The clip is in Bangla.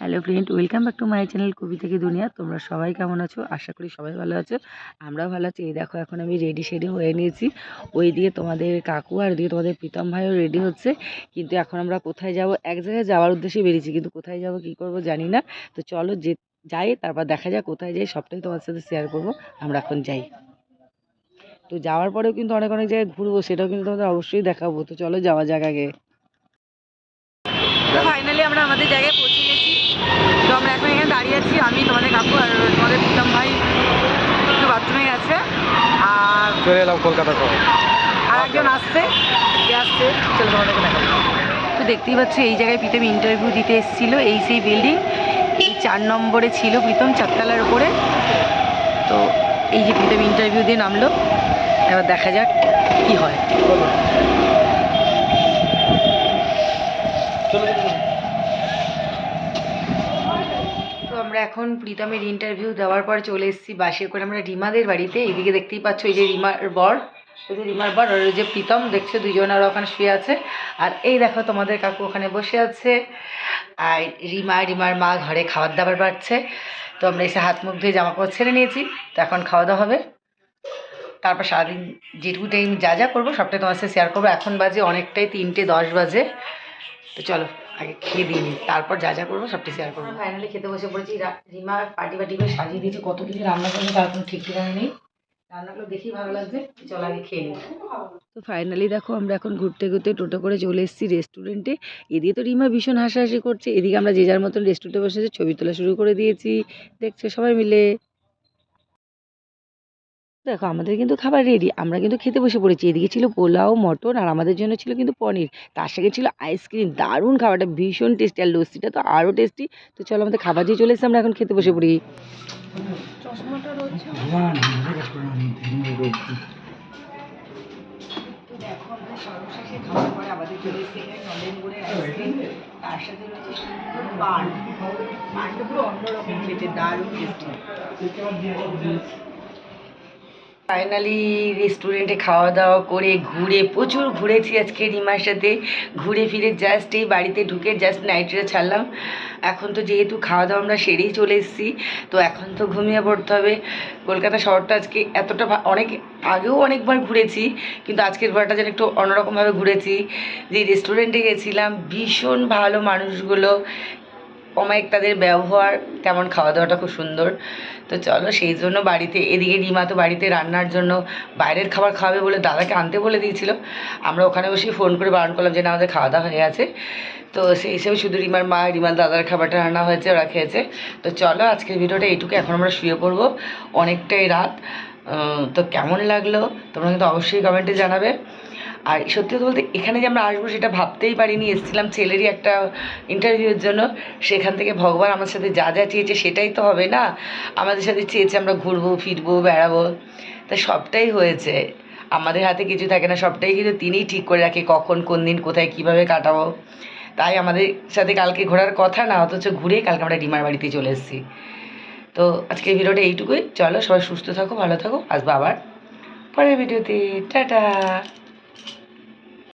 Hello friend welcome back to my channel কবি থেকে দুনিয়া তোমরা সবাই কেমন আছো? আশা করি সবাই ভালো আছো। আমরাও ভালো আছি। এই দেখো, এখন আমি রেডি শেডি হয়ে নিয়েছি। ওই দিয়ে তোমাদের কাকু আর দিয়ে তোমাদের প্রীতম ভাইও রেডি হচ্ছে। কিন্তু এখন আমরা কোথায় যাব? এক জায়গায় যাওয়ার উদ্দেশ্যে বেরিয়েছি। কিন্তু কোথায় যাব, কি করব জানি না। তো চলো যে যাই, তারপর দেখা যাক কোথায় যাই। সবটাই তোমার সাথে শেয়ার করব। আমরা এখন যাই। তো যাওয়ার পরেও কিন্তু অনেক অনেক জায়গায় ঘুরবো। সেটাও কিন্তু তোমাদের অবশ্যই দেখাবো। তো চলো যাওয়া আগে। ফাইনালি আমরা আমাদের জায়গায় আছি আমি তোমাদের কাকু আর তোমাদের প্রীতম ভাই। একটু বাথরুমে গেছে। আর চলে এলাম কলকাতা শহর। আর একজন আসছে। কে আসছে? চলো তোমাদেরকে দেখাবো তো দেখতেই পাচ্ছ এই জায়গায় প্রীতম ইন্টারভিউ দিতে এসেছিল এই সেই বিল্ডিং এই চার নম্বরে ছিল প্রীতম চারতলার উপরে। তো এই যে প্রীতম ইন্টারভিউ দিয়ে নামলো। এবার দেখা যাক কি হয় তো আমরা এখন প্রীতমের ইন্টারভিউ দেওয়ার পর চলে এসেছি বাসে করে। আমরা রিমাদের বাড়িতে, এইদিকে দেখতেই পাচ্ছ এই যে রিমার বর। এই যে রিমার বর আর যে প্রীতম, দেখছ দুজন আর ওখানে শুয়ে আছে। আর এই দেখো তোমাদের কাকু ওখানে বসে আছে। আর রিমা, রিমার মা ঘরে খাবার দাবার পাচ্ছে তো আমরা এসে হাত মুখ ধুয়ে জামা কাপড় ছেড়ে নিয়েছি। তো এখন খাওয়া দাওয়া হবে। তারপর সারাদিন যেটুকু টাইম যা যা করব সবটাই তোমার সাথে শেয়ার করব। এখন বাজে অনেকটাই তিনটে দশ বাজে। তো চলো। আগে খেয়ে দিয়ে নিই তারপর যা যা করব সবটাই শেয়ার করব। ফাইনালি খেতে বসে পড়েছি। রা- রিমা পার্টি বাটি করে সাজিয়ে দিয়েছে। কত কিছু রান্না করবে তার কোনো ঠিক ঠিকানা নেই। রান্নাগুলো দেখেই ভালো লাগছে। চল আগে খেয়ে নিই। তো ফাইনালি দেখো আমরা এখন ঘুরতে ঘুরতে টোটো করে চলে এসেছি রেস্টুরেন্টে এদিকে তো রিমা ভীষণ হাসাহাসি করছে। এদিকে আমরা যে যার মতন রেস্টুরেন্টে বসেছে ছবি তোলা শুরু করে দিয়েছি। দেখছ সবাই মিলে। দেখো আমাদের কিন্তু খাবার রেডি আমরা কিন্তু খেতে বসে পড়েছি। এদিকে ছিল পোলাও মটন আর আমাদের জন্য ছিল কিন্তু পনির। তার সঙ্গে ছিল আইসক্রিম দারুণ খাবারটা ভীষণ টেস্টি আর লস্যিটা তো আরও টেস্টি তো চলো আমাদের খাবার দিয়ে চলে এসেছি। আমরা এখন খেতে বসে পড়ি। তো দেখো আমরা সর্বশেষে খাওয়ার পরে আমাদের চলে এসেছে এখানে নলেন গুড়ের আইসক্রিম তার সাথে রয়েছে সুন্দর পান। পানটা পুরো অন্যরকম খেতে দারুণ টেস্টি ফাইনালি রেস্টুরেন্টে খাওয়া দাওয়া করে ঘুরে, প্রচুর ঘুরেছি আজকে রিমার সাথে। ঘুরে ফিরে জাস্ট এই বাড়িতে ঢুকে জাস্ট নাইটটা ছাড়লাম। এখন তো যেহেতু খাওয়া দাওয়া আমরা সেরেই চলে এসেছি, তো এখন তো ঘুমিয়ে পড়তে হবে। কলকাতা শহরটা আজকে এতটা অনেক আগেও অনেকবার ঘুরেছি, কিন্তু আজকের বারটা যেন একটু অন্যরকমভাবে ঘুরেছি। যে রেস্টুরেন্টে গেছিলাম, ভীষণ ভালো মানুষগুলো অমায়িক তাদের ব্যবহার, তেমন খাওয়া দাওয়াটা খুব সুন্দর। তো চলো সেই জন্য বাড়িতে, এদিকে রিমা তো বাড়িতে রান্নার জন্য বাইরের খাবার খাবে বলে দাদাকে আনতে বলে দিয়েছিল। আমরা ওখানে বসেই ফোন করে বারণ করলাম যে না, আমাদের খাওয়া দাওয়া হয়ে আছে তো সেই হিসেবে শুধু রিমার মা, রিমার দাদার খাবারটা রান্না হয়েছে, ওরা খেয়েছে। তো চলো আজকের ভিডিওটা এইটুকু, এখন আমরা শুয়ে পড়ব অনেকটাই রাত। তো কেমন লাগল? তোমরা কিন্তু অবশ্যই কমেন্টে জানাবে। আর সত্যি কথা বলতে এখানে যে আমরা আসব সেটা ভাবতেই পারিনি। এসেছিলাম ছেলেরই একটা ইন্টারভিউর জন্য। সেখান থেকে ভগবান আমার সাথে যা যা চেয়েছে সেটাই তো হবে না। আমাদের সাথে চেয়েছে আমরা ঘুরবো, ফিরবো, বেড়াবো। তা সবটাই হয়েছে। আমাদের হাতে কিছু থাকে না। সবটাই কিন্তু তিনিই ঠিক করে রাখে কখন, কোন দিন, কোথায়, কীভাবে কাটাবো। তাই আমাদের সাথে কালকে ঘোরার কথা না, অথচ ঘুরেই কালকে আমরা ডিমার বাড়িতে চলে এসেছি। তো আজকের ভিডিওটা এইটুকুই। চলো সবাই সুস্থ থাকো, ভালো থাকো। আসব আবার পরের ভিডিওতে। টাটা!